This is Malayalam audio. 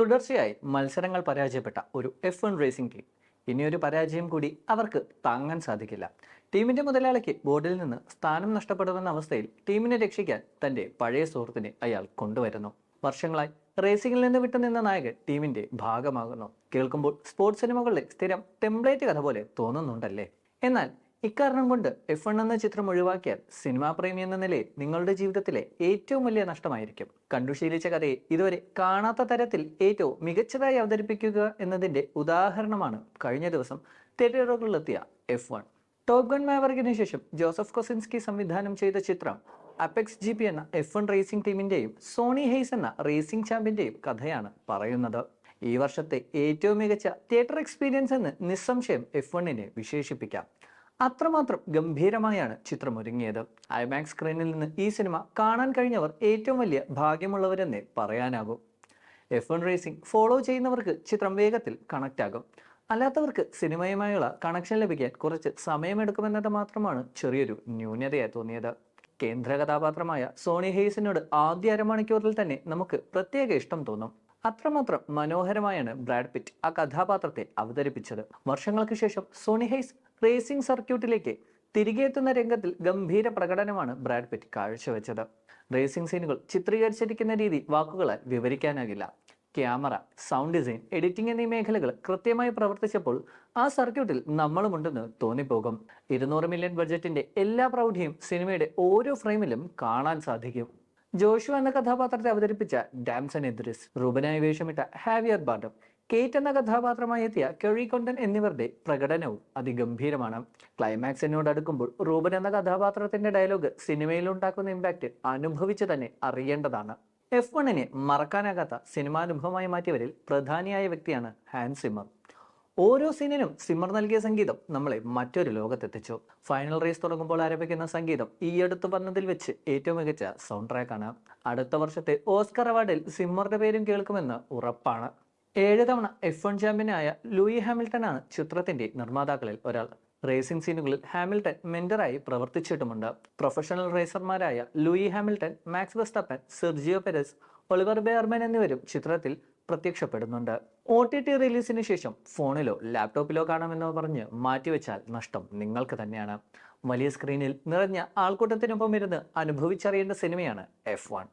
തുടർച്ചയായി മത്സരങ്ങൾ പരാജയപ്പെട്ട ഒരു എഫ് വൺ റേസിംഗ് ടീം ഇനിയൊരു പരാജയം കൂടി അവർക്ക് താങ്ങാൻ സാധിക്കില്ല. ടീമിന്റെ മുതലാളിക്ക് ബോർഡിൽ നിന്ന് സ്ഥാനം നഷ്ടപ്പെടുമെന്ന അവസ്ഥയിൽ ടീമിനെ രക്ഷിക്കാൻ തന്റെ പഴയ സുഹൃത്തിനെ അയാൾ കൊണ്ടുവരുന്നു. വർഷങ്ങളായി റേസിംഗിൽ നിന്ന് വിട്ടുനിന്ന നായകൻ ടീമിന്റെ ഭാഗമാകുന്നു. കേൾക്കുമ്പോൾ സ്പോർട്സ് സിനിമകളുടെ സ്ഥിരം ടെംപ്ലേറ്റ് കഥ പോലെ തോന്നുന്നുണ്ടല്ലേ? എന്നാൽ ഇക്കാരണം കൊണ്ട് എഫ് വൺ എന്ന ചിത്രം ഒഴിവാക്കിയാൽ സിനിമാ പ്രേമി എന്ന നിലയിൽ നിങ്ങളുടെ ജീവിതത്തിലെ ഏറ്റവും വലിയ നഷ്ടമായിരിക്കും. കണ്ടുശീലിച്ച കഥയെ ഇതുവരെ കാണാത്ത തരത്തിൽ ഏറ്റവും മികച്ചതായി അവതരിപ്പിക്കുക എന്നതിന്റെ ഉദാഹരണമാണ് കഴിഞ്ഞ ദിവസം തിയേറ്ററുകളിലെത്തിയ എഫ് വൺ ടോപ്പ് ഗൺ ശേഷം ജോസഫ് കൊസിൻസ്കി സംവിധാനം ചെയ്ത ചിത്രം അപെക്സ് ജി പി എന്ന എഫ് വൺ റേസിംഗ് ടീമിന്റെയും സോണി ഹെയ്സ് എന്ന റേസിംഗ് ചാമ്പ്യന്റെയും കഥയാണ് പറയുന്നത്. ഈ വർഷത്തെ ഏറ്റവും മികച്ച തിയേറ്റർ എക്സ്പീരിയൻസ് എന്ന് നിസ്സംശയം എഫ് വണ്ണിനെ വിശേഷിപ്പിക്കാം. അത്രമാത്രം ഗംഭീരമായാണ് ചിത്രം ഒരുങ്ങിയത് ഐമാക്സ് സ്ക്രീനിൽ നിന്ന് ഈ സിനിമ കാണാൻ കഴിഞ്ഞവർ ഏറ്റവും വലിയ ഭാഗ്യമുള്ളവരെന്നേ പറയാനാകും. എഫ് വൺ റേസിംഗ് ഫോളോ ചെയ്യുന്നവർക്ക് ചിത്രം വേഗത്തിൽ കണക്റ്റ് ആകും. അല്ലാത്തവർക്ക് സിനിമയുമായുള്ള കണക്ഷൻ ലഭിക്കാൻ കുറച്ച് സമയമെടുക്കുമെന്നത് മാത്രമാണ് ചെറിയൊരു ന്യൂനതയായി തോന്നിയത്. കേന്ദ്ര കഥാപാത്രമായ സോണി ഹെയ്സിനോട് ആദ്യ അരമണിക്കൂറിൽ തന്നെ നമുക്ക് പ്രത്യേക ഇഷ്ടം തോന്നും. അത്രമാത്രം മനോഹരമായാണ് ബ്രാഡ് പിറ്റ് ആ കഥാപാത്രത്തെ അവതരിപ്പിച്ചത്. വർഷങ്ങൾക്ക് ശേഷം സോണി ഹെയ്സ് റേസിംഗ് സർക്യൂട്ടിലേക്ക് തിരികെ എത്തുന്ന രംഗത്തിൽ ഗംഭീര പ്രകടനമാണ് ബ്രാഡ് പിറ്റ് കാഴ്ചവെച്ചത്. റേസിംഗ് സീനുകൾ ചിത്രീകരിച്ചിരിക്കുന്ന രീതി വാക്കുകളാൽ വിവരിക്കാനാകില്ല. ക്യാമറ സൗണ്ട് ഡിസൈൻ എഡിറ്റിംഗ് എന്നീ മേഖലകൾ കൃത്യമായി പ്രവർത്തിച്ചപ്പോൾ ആ സർക്യൂട്ടിൽ നമ്മളുമുണ്ടെന്ന് തോന്നിപ്പോകും. ഇരുന്നൂറ് മില്യൺ ബഡ്ജറ്റിന്റെ എല്ലാ പ്രൗഢിയും സിനിമയുടെ ഓരോ ഫ്രെയിമിലും കാണാൻ സാധിക്കും. ജോഷു എന്ന കഥാപാത്രത്തെ അവതരിപ്പിച്ച ഡാംസൺ എദ്രിസ് റൂബനായി വേഷമിട്ട ഹാവിയർ ബാർഡം കേറ്റ് എന്ന കഥാപാത്രമായി എത്തിയ കെറി കൊണ്ടൻ എന്നിവരുടെ പ്രകടനവും അതിഗംഭീരമാണ്. ക്ലൈമാക്സ് എന്നോട് അടുക്കുമ്പോൾ റൂബൻ എന്ന കഥാപാത്രത്തിന്റെ ഡയലോഗ് സിനിമയിൽ ഉണ്ടാക്കുന്ന ഇമ്പാക്റ്റ് അനുഭവിച്ച് തന്നെ അറിയേണ്ടതാണ്. എഫ് വണ്ണിനെ മറക്കാനാകാത്ത സിനിമാനുഭവമായി മാറ്റിയവരിൽ പ്രധാനിയായ വ്യക്തിയാണ് ഹാൻ സിമർ ഓരോ സീനിനും സിമർ നൽകിയ സംഗീതം നമ്മളെ മറ്റൊരു ലോകത്തെത്തിച്ചു. ഫൈനൽ റേസ് തുടങ്ങുമ്പോൾ ആരംഭിക്കുന്ന സംഗീതം ഈ അടുത്ത് വന്നതിൽ വെച്ച് ഏറ്റവും മികച്ച സൗണ്ട് ട്രാക്കാണ് അടുത്ത വർഷത്തെ ഓസ്കർ അവാർഡിൽ സിമ്മറുടെ പേരും കേൾക്കുമെന്ന് ഉറപ്പാണ്. ഏഴ് തവണ എഫ് വൺ ചാമ്പ്യനായ ലൂയി ഹാമിൽട്ടൺ ആണ് ചിത്രത്തിന്റെ നിർമ്മാതാക്കളിൽ ഒരാൾ. റേസിംഗ് സീനുകളിൽ ഹാമിൽട്ടൺ മെന്ററായി പ്രവർത്തിച്ചിട്ടുമുണ്ട്. Professional റേസർമാരായ Lewis Hamilton Max Verstappen Sergio Perez Oliver Bearman എന്നിവരും ചിത്രത്തിൽ പ്രത്യക്ഷപ്പെടുന്നുണ്ട്. ഒ ടി ടി റിലീസിന് ശേഷം ഫോണിലോ ലാപ്ടോപ്പിലോ കാണാമെന്നോ പറഞ്ഞ് മാറ്റിവെച്ചാൽ നഷ്ടം നിങ്ങൾക്ക് തന്നെയാണ്. വലിയ സ്ക്രീനിൽ നിറഞ്ഞ ആൾക്കൂട്ടത്തിനൊപ്പം ഇരുന്ന് അനുഭവിച്ചറിയേണ്ട സിനിമയാണ് എഫ് വൺ